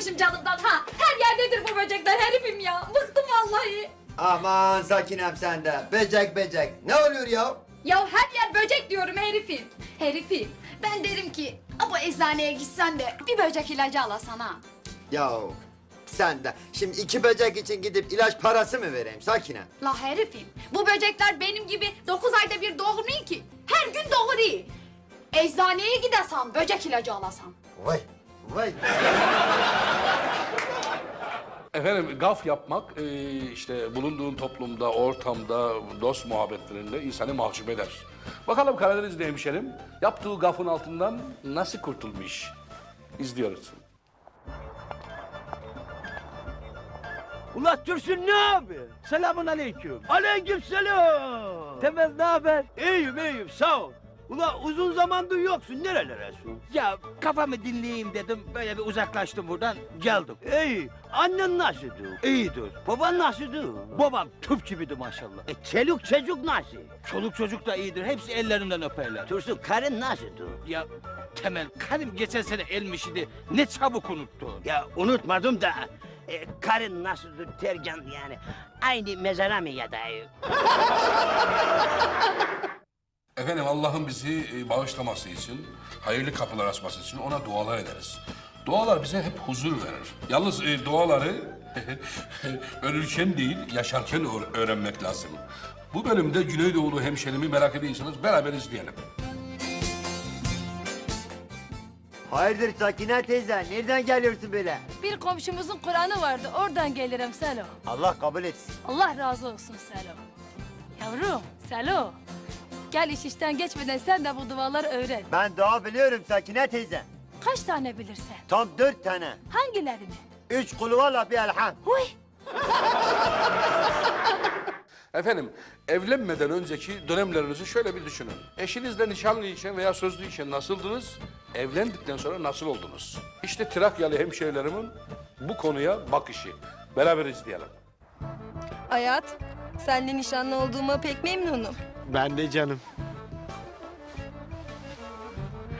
Bıkmışım canımdan ha. Her yerdedir bu böcekler herifim ya. Bıktım vallahi. Aman Sakinem sen de. Becek becek. Ne oluyor ya? Ya her yer böcek diyorum herifim. Herifim. Ben derim ki bu eczaneye gitsen de bir böcek ilacı alasana. Ya sen de. Şimdi iki böcek için gidip ilaç parası mı vereyim Sakinem? La herifim. Bu böcekler benim gibi dokuz ayda bir doğmuyor ki. Her gün doğuruyor. Eczaneye gidesem böcek ilacı alasam. Vay vay. Efendim gaf yapmak e, işte bulunduğun toplumda, ortamda, dost muhabbetlerinde insanı mahcup eder. Bakalım Karadenizli hemşerim yaptığı gafın altından nasıl kurtulmuş? İzliyoruz. Ula Türsün ne abi? Selamun aleyküm. Aleyküm selam. Temel ne haber? İyiyim iyiyim sağ ol. Ula uzun zamandır yoksun nerelerdesin? Ya kafamı dinleyeyim dedim böyle bir uzaklaştım buradan geldim. İyi. Annen nasıldı? İyidir. Baban nasıldı? Babam tüp gibiydi maşallah. E çeluk çocuk nasıl? Çoluk çocuk da iyidir. Hepsi ellerinden öperler. Tursun karın nasıldı? Ya Temel karım geçen sene elmiş idi. Ne çabuk unuttun. Ya unutmadım da e, karın nasıldır Tercan yani? Aynı mezara mı yadayı? Efendim Allah'ın bizi e, bağışlaması için, hayırlı kapılar açması için ona dualar ederiz. Dualar bize hep huzur verir. Yalnız e, duaları ölürken değil, yaşarken öğ- öğrenmek lazım. Bu bölümde Güneydoğulu hemşerimi merak ediyorsanız beraber izleyelim. Hayırdır Sakine teyze? Nereden geliyorsun böyle? Bir komşumuzun Kur'an'ı vardı. Oradan gelirim Selo. Allah kabul etsin. Allah razı olsun Selo. Yavrum Selo. Gel iş işten geçmeden sen de bu duaları öğren. Ben dua biliyorum Sakine teyze. Kaç tane bilirsen. Tam dört tane. Hangilerini? Üç kulu valla bir elham. Huy. Efendim, evlenmeden önceki dönemlerinizi şöyle bir düşünün. Eşinizle nişanlıyken veya sözlüyken nasıldınız? Evlendikten sonra nasıl oldunuz? İşte Trakyalı hemşehrilerimin bu konuya bakışı. Beraber izleyelim. Hayat, seninle nişanlı olduğuma pek memnunum. Ben de canım.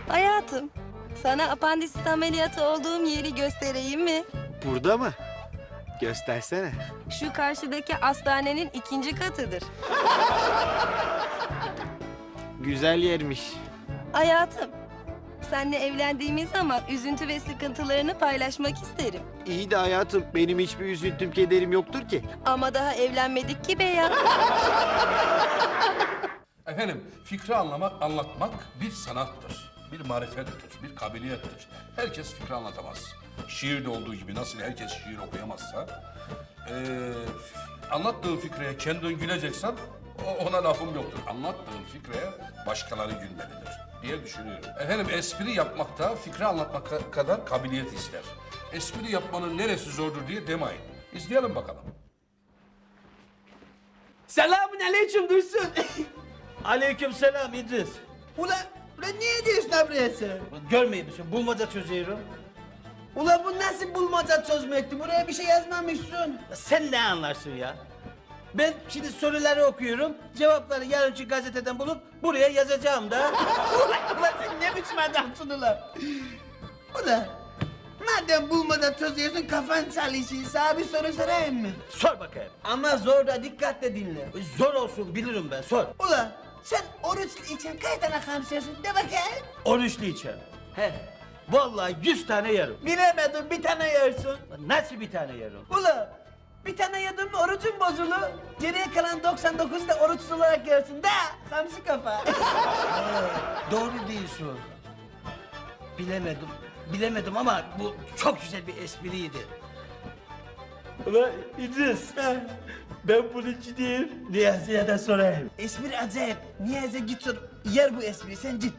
Hayatım, sana apandisit ameliyatı olduğum yeri göstereyim mi? Burada mı? Göstersene. Şu karşıdaki hastanenin ikinci katıdır. Güzel yermiş. Hayatım, seninle evlendiğimiz zaman üzüntü ve sıkıntılarını paylaşmak isterim. İyi de hayatım benim hiçbir üzüntüm kederim yoktur ki. Ama daha evlenmedik ki be ya. Efendim, fikri anlamak, anlatmak bir sanattır. Bir marifettir, bir kabiliyettir. Herkes fikri anlatamaz. Şiirde olduğu gibi nasıl herkes şiir okuyamazsa... eee, f- anlattığın fikreye kendin güleceksen ona lafım yoktur. Anlattığın fikreye başkaları gülmelidir diye düşünüyorum. Efendim espri yapmakta fikri anlatmak ka- kadar kabiliyet ister. Espri yapmanın neresi zordur diye demeyin. İzleyelim bakalım. Selamun aleyküm Dursun. Aleyküm selam İdris. Ula, ula niye diyorsun abiye sen? Görmeyeyim misin? Bulmaca çözüyorum. Ula bu nasıl bulmaca çözmekti? Buraya bir şey yazmamışsın. Sen ne anlarsın ya? Ben şimdi soruları okuyorum, cevapları yarınki gazeteden bulup buraya yazacağım da. Ula, ula sen ne biçim adamsın ula? Ula, madem bulmaca çözüyorsun kafan çalışıyor. Sana bir soru sorayım mı? Sor bakayım. Ama zor da dikkatle dinle. Zor olsun bilirim ben, sor. Ula, sen oruçlu için kaç tane hamsiyorsun? De bakayım. Oruçlu içer. He. Vallahi yüz tane yerim. Bilemedim bir tane yersin. Nasıl bir tane yerim? Ula, bir tane yedin mi orucun bozulur. Geriye kalan 99 da oruçsuz olarak yersin. Da, hamsi kafa. Doğru diyorsun. Bilemedim. Bilemedim ama bu çok güzel bir espriydi. Ulan İdris, ben bunu gideyim Niyazi'ye de sorayım. Espri acayip. Niyazi git sor. Yer bu espriyi sen git.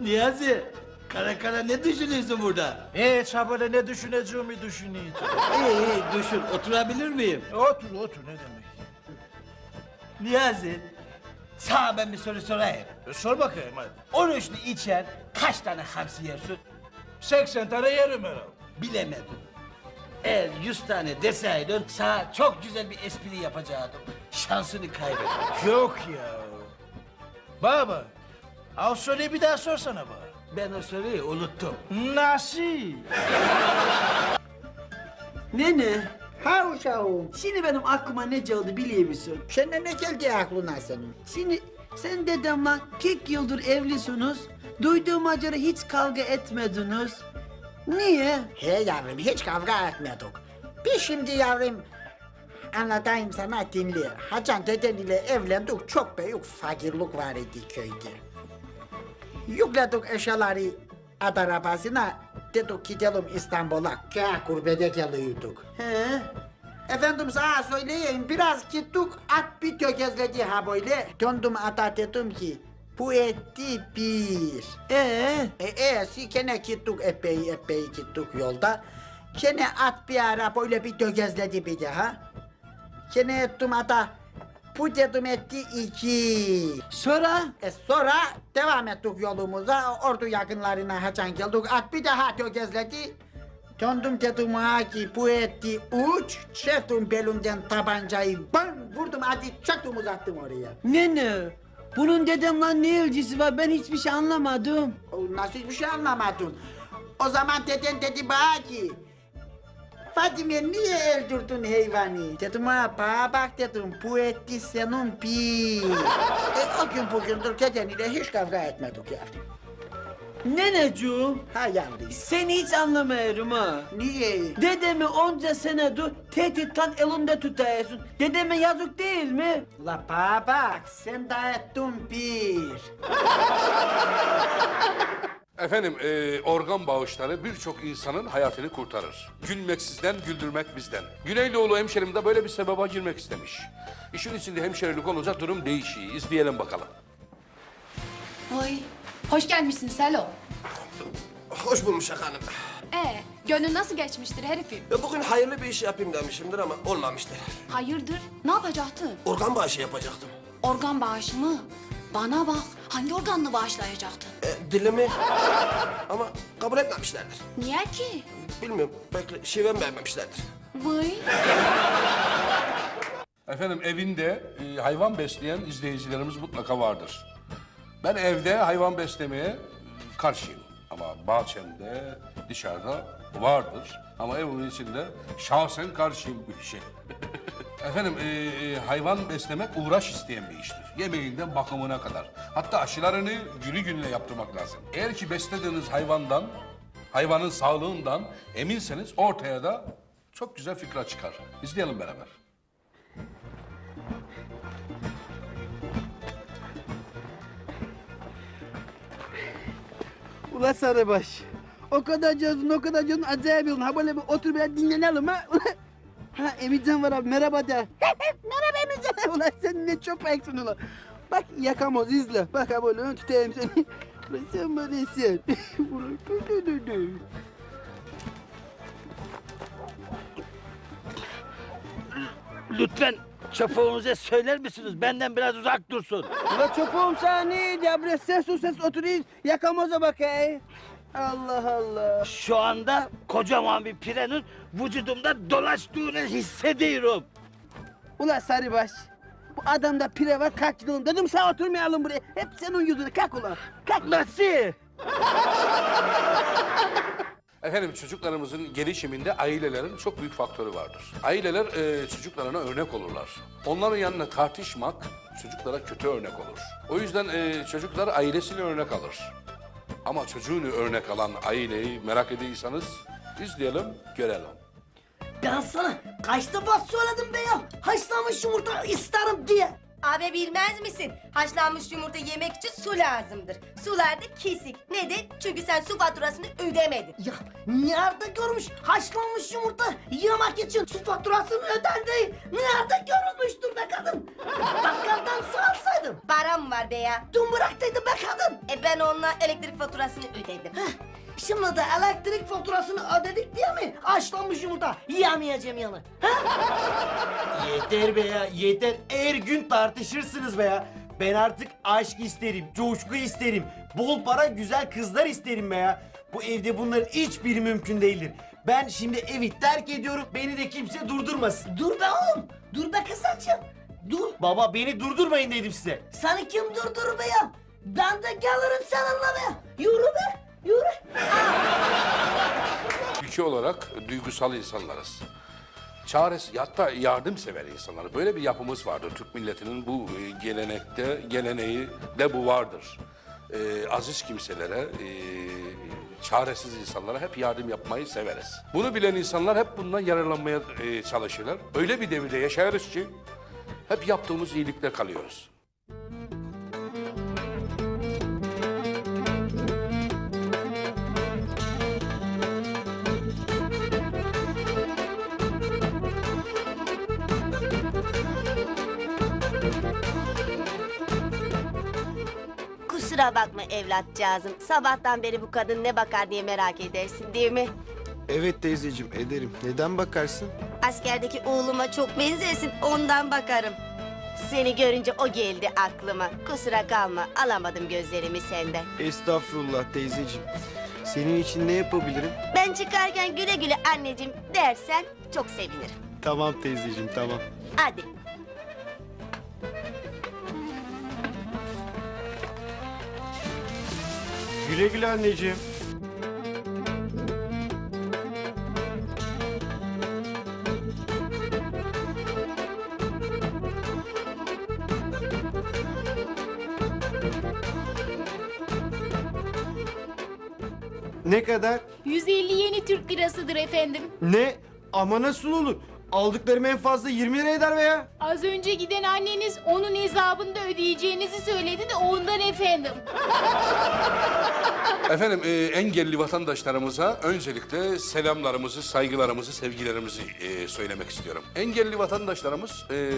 Niyazi, kara kara ne düşünüyorsun burada? Ha böyle ne düşüneceğimi düşünüyordum. İyi iyi düşün, oturabilir miyim? Otur otur ne demek. Niyazi, sana ben bir soru sorayım. E, sor bakayım hadi. Oruçlu içen kaç tane hamsi yersin? 80 tane yerim herhalde. Bilemedim. Eğer yüz tane deseydin sana çok güzel bir espri yapacaktım. Şansını kaybettin. Yok ya. Baba. Al soruyu bir daha sorsana bana. Ben o soruyu unuttum. Nasıl? Nene. Ha uşağım. Şimdi benim aklıma ne geldi biliyor musun? Şimdi ne geldi aklına senin? Şimdi sen dedemle 40 yıldır evlisiniz. Duyduğuma göre hiç kavga etmediniz. Niye? He yavrum hiç kavga etmedik. Biz şimdi yavrum anlatayım sana dinle. Hacan deden ile evlendik çok büyük fakirlik var idi köyde. Yükledik eşyaları at arabasına dedik gidelim İstanbul'a. Kah gurbete geliyorduk. He? Efendim sana söyleyeyim biraz gittik at bir tökezledi ha böyle. Döndüm ata dedim ki bu etti bir. Ee? E, e, si gene gittik epey epey gittik yolda. Gene at bir ara böyle bir dögezledi bir daha. Gene ettim ata. Bu dedim etti iki. Sonra? E sonra devam ettik yolumuza. Ordu yakınlarına haçan geldik. At bir daha dögezledi. Döndüm dedim ha ki bu etti uç. Çektim belimden tabancayı. Ben vurdum hadi çaktım uzattım oraya. Nene. Bunun dedemle ne ilgisi var ben hiçbir şey anlamadım. Nasıl bir şey anlamadın? O zaman deden dedi bana ki... Fadime niye öldürdün hayvanı? Dedim ha bana bak dedim bu etti senin bir. e, o gün bugündür deden ile hiç kavga etmedik yavrum. Neneciğim. Ha yavrum. Seni hiç anlamıyorum ha. Niye? Dedemi onca senedir tehditten elinde tutuyorsun. Dedeme yazık değil mi? La bak sen de ettin bir. Efendim, e, organ bağışları birçok insanın hayatını kurtarır. Gülmek sizden, güldürmek bizden. Güneydoğulu hemşerim de böyle bir sebebe girmek istemiş. İşin içinde hemşerilik olunca durum değişiyor. İzleyelim bakalım. Vay, hoş gelmişsin Selo. Hoş bulmuş efendim. Ee, gönlün nasıl geçmiştir herifim? Ya bugün hayırlı bir iş yapayım demişimdir ama olmamıştır. Hayırdır, ne yapacaktın? Organ bağışı yapacaktım. Organ bağışı mı? Bana bak, hangi organını bağışlayacaktın? E, dilimi ama kabul etmemişlerdir. Niye ki? Bilmiyorum belki şivem beğenmemişlerdir. Vay. Efendim evinde e, hayvan besleyen izleyicilerimiz mutlaka vardır. Ben evde hayvan beslemeye e, karşıyım. Ama bahçemde, dışarıda vardır. Ama evimin içinde şahsen karşıyım bu işe. Efendim e, hayvan beslemek uğraş isteyen bir iştir. Yemeğinden bakımına kadar. Hatta aşılarını günü gününe yaptırmak lazım. Eğer ki beslediğiniz hayvandan, hayvanın sağlığından eminseniz ortaya da çok güzel fikra çıkar. İzleyelim beraber. Ula Sarıbaş. O kadar cazın, o kadar cazın acayip yolun. Ha böyle bir otur biraz dinlenelim ha. Ha Emircan var abi merhaba de. merhaba Emircan. Ulan sen ne çok eksin ulan. Bak yakamoz izle. Bak ha böyle ön tutayım seni. Ulan sen dur dur. Lütfen şoförünüze söyler misiniz? Benden biraz uzak dursun. Sen neydi ya? Biraz ses o ses oturayım. Yakamoza bak hey. Allah Allah. Şu anda kocaman bir pirenin vücudumda dolaştığını hissediyorum. Ula Sarıbaş. Bu adamda pire var kaç yılın. Dedim sen oturmayalım buraya. Hep senin yüzüne kalk ulan. Kalk. Nasıl? Efendim çocuklarımızın gelişiminde ailelerin çok büyük faktörü vardır. Aileler e, çocuklarına örnek olurlar. Onların yanına tartışmak çocuklara kötü örnek olur. O yüzden e, çocuklar ailesini örnek alır. Ama çocuğunu örnek alan aileyi merak ediyorsanız izleyelim, görelim. Ben sana kaç defa söyledim be ya. Haşlanmış yumurta isterim diye. Abi bilmez misin? Haşlanmış yumurta yemek için su lazımdır. Sular da kesik. Neden? Çünkü sen su faturasını ödemedin. Ya nerede görmüş haşlanmış yumurta yemek için su faturasını ödendi? Nerede görülmüştür be kadın? Bakkaldan su alsaydım. Param var be ya. Dün bıraktıydı be kadın. E ben onunla elektrik faturasını ödedim. Heh, Şimdi de elektrik faturasını ödedik diye mi haşlanmış yumurta yiyemeyeceğim yani? Yeter be ya yeter. Her gün tartışırsınız be ya. Ben artık aşk isterim, coşku isterim. Bol para güzel kızlar isterim be ya. Bu evde bunların hiçbiri mümkün değildir. Ben şimdi evi terk ediyorum. Beni de kimse durdurmasın. Dur be oğlum. Dur be kısaçım. Dur. Baba beni durdurmayın dedim size. Seni kim durdurur be ya? Ben de gelirim seninle be. Yürü be. Yürü. Ülke olarak duygusal insanlarız. Çaresi, hatta yardımsever insanlar. Böyle bir yapımız vardır. Türk milletinin bu e, gelenekte, geleneği de bu vardır. E, aziz kimselere, e, çaresiz insanlara hep yardım yapmayı severiz. Bunu bilen insanlar hep bundan yararlanmaya e, çalışırlar. Öyle bir devirde yaşarız ki hep yaptığımız iyilikle kalıyoruz. Kusura bakma evlatcağızım. Sabahtan beri bu kadın ne bakar diye merak edersin değil mi? Evet teyzeciğim ederim. Neden bakarsın? Askerdeki oğluma çok benzersin ondan bakarım. Seni görünce o geldi aklıma. Kusura kalma alamadım gözlerimi senden. Estağfurullah teyzeciğim. Senin için ne yapabilirim? Ben çıkarken güle güle anneciğim dersen çok sevinirim. Tamam teyzeciğim tamam. Hadi. Güle güle anneciğim. Ne kadar? 150 yeni Türk lirasıdır efendim. Ne? Ama nasıl olur? Aldıklarım en fazla 20 lira eder veya. Az önce giden anneniz onun hesabında ödeyeceğinizi söyledi de ondan efendim. Efendim e, engelli vatandaşlarımıza öncelikle selamlarımızı, saygılarımızı, sevgilerimizi e, söylemek istiyorum. Engelli vatandaşlarımız e,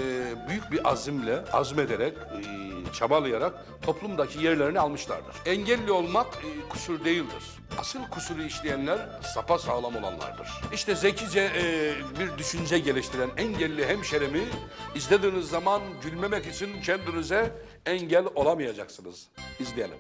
büyük bir azimle, azmederek, e, çabalayarak toplumdaki yerlerini almışlardır. Engelli olmak e, kusur değildir. Asıl kusuru işleyenler sapa sağlam olanlardır. İşte zekice e, bir düşünce geliştiren engelli hemşerimi izlediğiniz zaman gülmemek için kendinize engel olamayacaksınız. İzleyelim.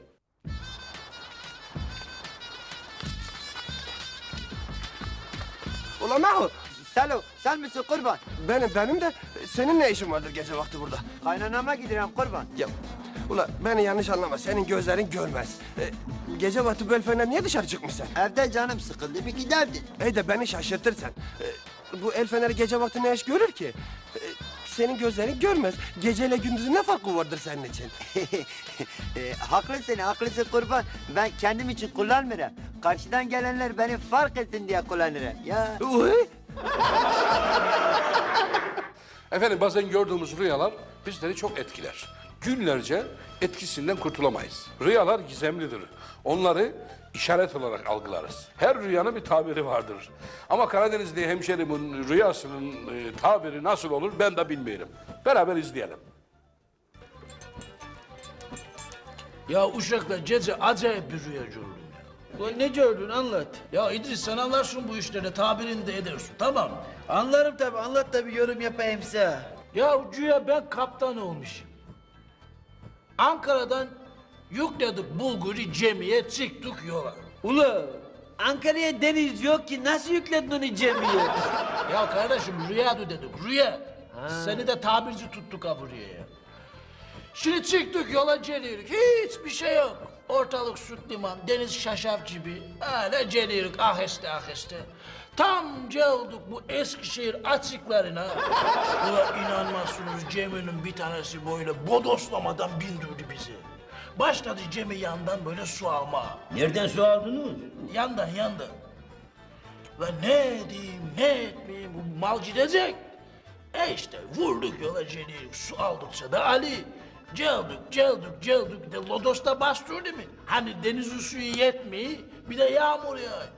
Ulan Mahmut. Selo sen misin kurban? Benim benim de senin ne işin vardır gece vakti burada? Kaynanama gidiyorum kurban. Ya ula beni yanlış anlama senin gözlerin görmez. Ee, gece vakti bu el niye dışarı çıkmışsın? Evde canım sıkıldı bir giderdin. Ey de beni şaşırtırsan. Ee, bu el feneri gece vakti ne iş görür ki? Ee, senin gözlerin görmez. Geceyle gündüzün ne farkı vardır senin için? e, haklısın haklısın kurban. Ben kendim için kullanmıyorum. Karşıdan gelenler beni fark etsin diye kullanırım. Ya. Uy! Efendim bazen gördüğümüz rüyalar bizleri çok etkiler. Günlerce etkisinden kurtulamayız. Rüyalar gizemlidir. Onları işaret olarak algılarız. Her rüyanın bir tabiri vardır. Ama Karadenizli hemşerimin rüyasının e, tabiri nasıl olur ben de bilmiyorum. Beraber izleyelim. Ya uşaklar gece acayip bir rüya gördüm ya. Ulan ne gördün anlat. Ya İdris sen anlarsın bu işleri tabirini de edersin tamam mı? Anlarım tabi anlat da bir yorum yapayım size. Ya güya ben kaptan olmuşum. Ankara'dan yükledik bulguru cemiye çıktık yola. Ula Ankara'ya deniz yok ki nasıl yükledin onu cemiye? Ya kardeşim rüya dedik rüya. Seni de tabirci tuttuk ha buraya ya. Şimdi çıktık yola geliyoruz. Hiçbir şey yok. Ortalık süt liman, deniz şaşaf gibi. Öyle geliyoruz aheste aheste. Tam geldik bu Eskişehir açıklarına. Ula inanmazsınız Cemil'in bir tanesi böyle bodoslamadan bindirdi bizi. Başladı Cemil yandan böyle su alma. Nereden su aldınız? Yandan yandan. Ve ne diyeyim ne etmeyeyim bu mal gidecek. E işte vurduk yola geliyoruz su aldıkça da Ali. Geldik geldik geldik de Lodos'ta bastırdı mı? Hani denizin suyu yetmiyor bir de yağmur yağıyor.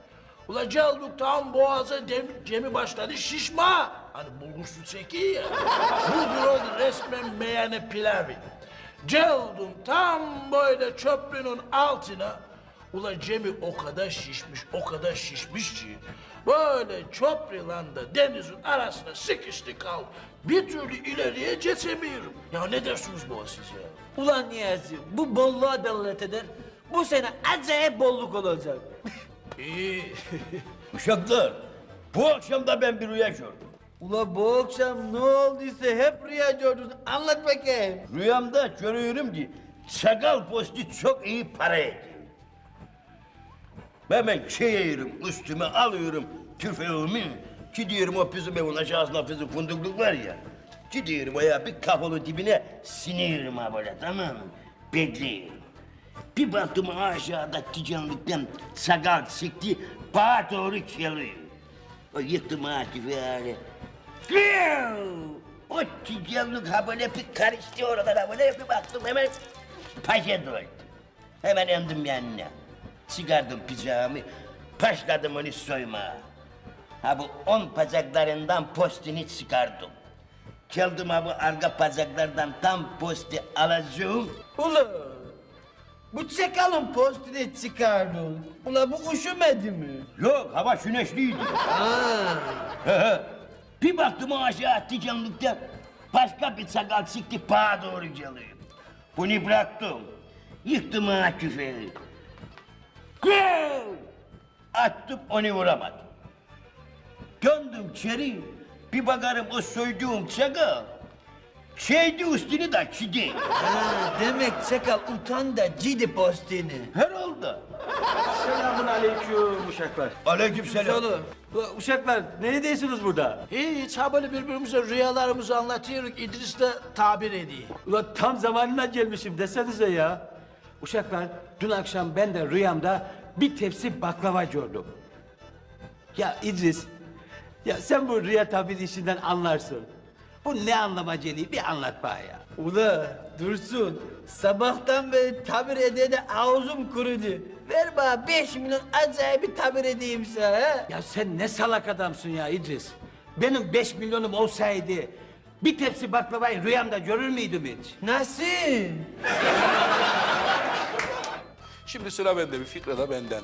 Ula geldik tam boğaza dem, Cemi başladı şişma. Hani bulgur su çekiyor ya. bulgur oldu resmen meyane pilavı. Geldim tam böyle köprünün altına. Ula Cem'i o kadar şişmiş, o kadar şişmiş ki... ...böyle köprülanda denizin arasına sıkıştı kal. Bir türlü ileriye geçemiyorum. Ya ne dersiniz bu siz ya? Ulan Niyazi bu bolluğa delalet eder. Bu sene acayip bolluk olacak. İyi. Uşaklar, bu akşam da ben bir rüya gördüm. Ula bu akşam ne olduysa hep rüya gördün. Anlat bakayım. Rüyamda görüyorum ki sakal postu çok iyi para ediyor. Hemen çeyiyorum, üstüme alıyorum tüfeğimi. Gidiyorum o bizim evin aşağısında bizim fundukluk var ya. Gidiyorum oraya bir kafalı dibine siniyorum ha böyle tamam mı? Bekliyorum. Bir baktım aşağıda ticanlıktan sakal çıktı, bana doğru geliyor. O yıktım ha tüfeğini. O ticanlık ha böyle bir karıştı oralara böyle bir baktım hemen paşa doldu. Hemen emdim yanına. Çıkardım pijamı, başladım onu soymaya. Ha bu on bacaklarından postini çıkardım. Geldim ha bu arka bacaklardan tam posti alacağım. Ula bu çakalın postini çıkardın. Ula bu üşümedi mi? Yok hava güneşliydi. He. Bir baktım aşağı ticanlıkta başka bir sakal çıktı bana doğru geliyor. Bunu bıraktım. Yıktım küfeyi. Gol! Attım onu vuramadım. Döndüm içeri. Bir bakarım o soyduğum çakal. Şeydi üstünü de çidi. demek çakal utan da cidi postini. Herhalde. Selamun aleyküm uşaklar. Aleykümselam. Ula Uşaklar neredeysiniz burada? Hiç ha böyle birbirimize rüyalarımızı anlatıyoruz. İdris de tabir ediyor. Ula tam zamanına gelmişim desenize ya. Uşaklar dün akşam ben de rüyamda bir tepsi baklava gördüm. Ya İdris, ya sen bu rüya tabir işinden anlarsın. Bu ne anlama geliyor bir anlat bana ya. Ula dursun. Sabahtan beri tabir ede de ağzım kurudu. Ver bana beş milyon acayip bir tabir edeyim sana. He? Ya sen ne salak adamsın ya İdris. Benim beş milyonum olsaydı bir tepsi baklavayı rüyamda görür müydüm hiç? Nasıl? Şimdi sıra bende, bir fikre de benden.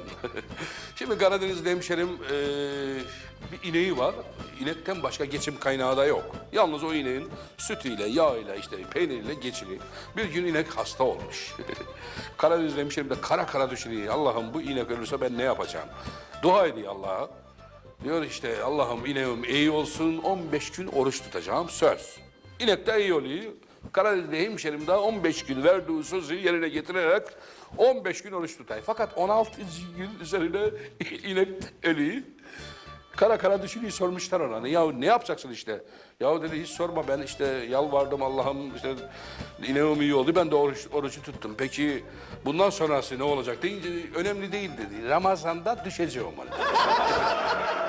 Şimdi Karadeniz'de hemşerim eee, bir ineği var. İnekten başka geçim kaynağı da yok. Yalnız o ineğin sütüyle, yağıyla, işte peyniriyle geçiniyor. Bir gün inek hasta olmuş. Karadeniz'de hemşerim de kara kara düşünüyor. Allah'ım bu inek ölürse ben ne yapacağım? Dua ediyor Allah'a. Diyor işte Allah'ım ineğim iyi olsun 15 gün oruç tutacağım söz. İnek de iyi oluyor. Karadeniz'de hemşerim daha 15 gün verdiği sözü yerine getirerek 15 gün oruç tutay. Fakat 16. gün üzerine inek ölüyor. Kara kara düşünüyor sormuşlar ona. Ya ne yapacaksın işte? Ya dedi hiç sorma ben işte yalvardım Allah'ım işte ineğim iyi oldu ben de oruç, orucu tuttum. Peki bundan sonrası ne olacak deyince önemli değil dedi. Ramazan'da düşeceğim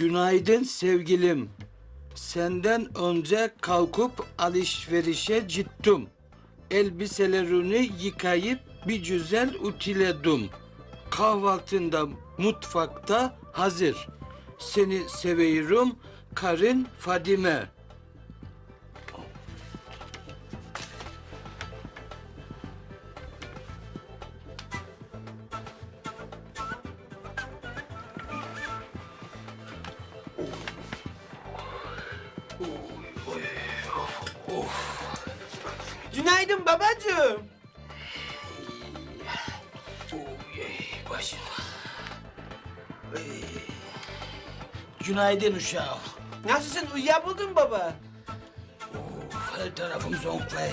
Günaydın sevgilim. Senden önce kalkıp alışverişe gittim. Elbiselerini yıkayıp bir güzel utiledim. Kahvaltında mutfakta hazır. Seni seviyorum karın Fadime. Günaydın uşağım. Nasılsın uyuyabildin baba? Her tarafım zonklay.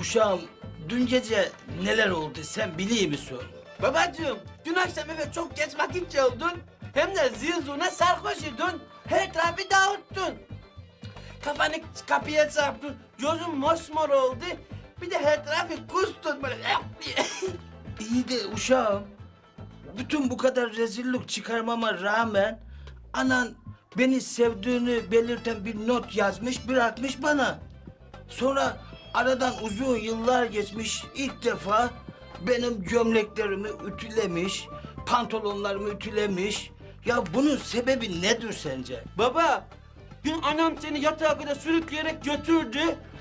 Uşağım dün gece neler oldu sen biliyor musun? Babacığım dün akşam eve çok geç vakit geldin. Hem de zilzuna sarhoş idin. Her tarafı dağıttın. Kafanı kapıya çarptın. Gözün mosmor oldu. Bir de her tarafı kustun böyle. İyi de uşağım. Bütün bu kadar rezillik çıkarmama rağmen anan beni sevdiğini belirten bir not yazmış bırakmış bana. Sonra aradan uzun yıllar geçmiş ilk defa benim gömleklerimi ütülemiş, pantolonlarımı ütülemiş. Ya bunun sebebi nedir sence? Baba, dün anam seni yatağa kadar sürükleyerek götürdü.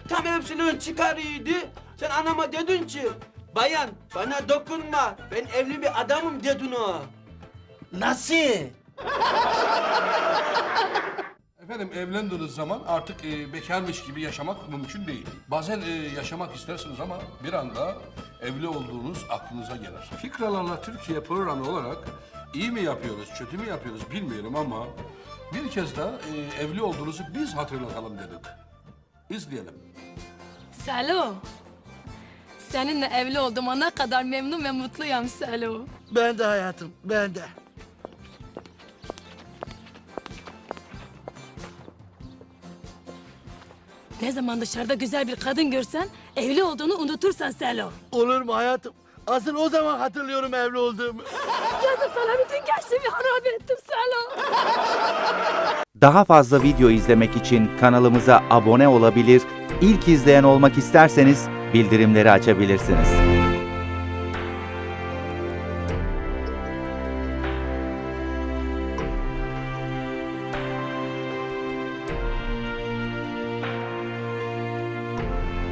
Tam hepsini çıkarıyordu. Sen anama dedin ki, Bayan bana dokunma. Ben evli bir adamım dedin o. Nasıl? Efendim evlendiğiniz zaman artık e, bekarmış gibi yaşamak mümkün değil. Bazen e, yaşamak istersiniz ama bir anda evli olduğunuz aklınıza gelir. Fikralarla Türkiye programı olarak iyi mi yapıyoruz, kötü mü yapıyoruz bilmiyorum ama bir kez daha e, evli olduğunuzu biz hatırlatalım dedik. İzleyelim. Selo. Seninle evli olduğuma ne kadar memnun ve mutluyum Selo. Ben de hayatım, ben de. Ne zaman dışarıda güzel bir kadın görsen evli olduğunu unutursan Selo. Olur mu hayatım? Asıl o zaman hatırlıyorum evli olduğumu. Yazık sana bütün gençliğimi harap ettim Selo. Daha fazla video izlemek için kanalımıza abone olabilir, ilk izleyen olmak isterseniz bildirimleri açabilirsiniz.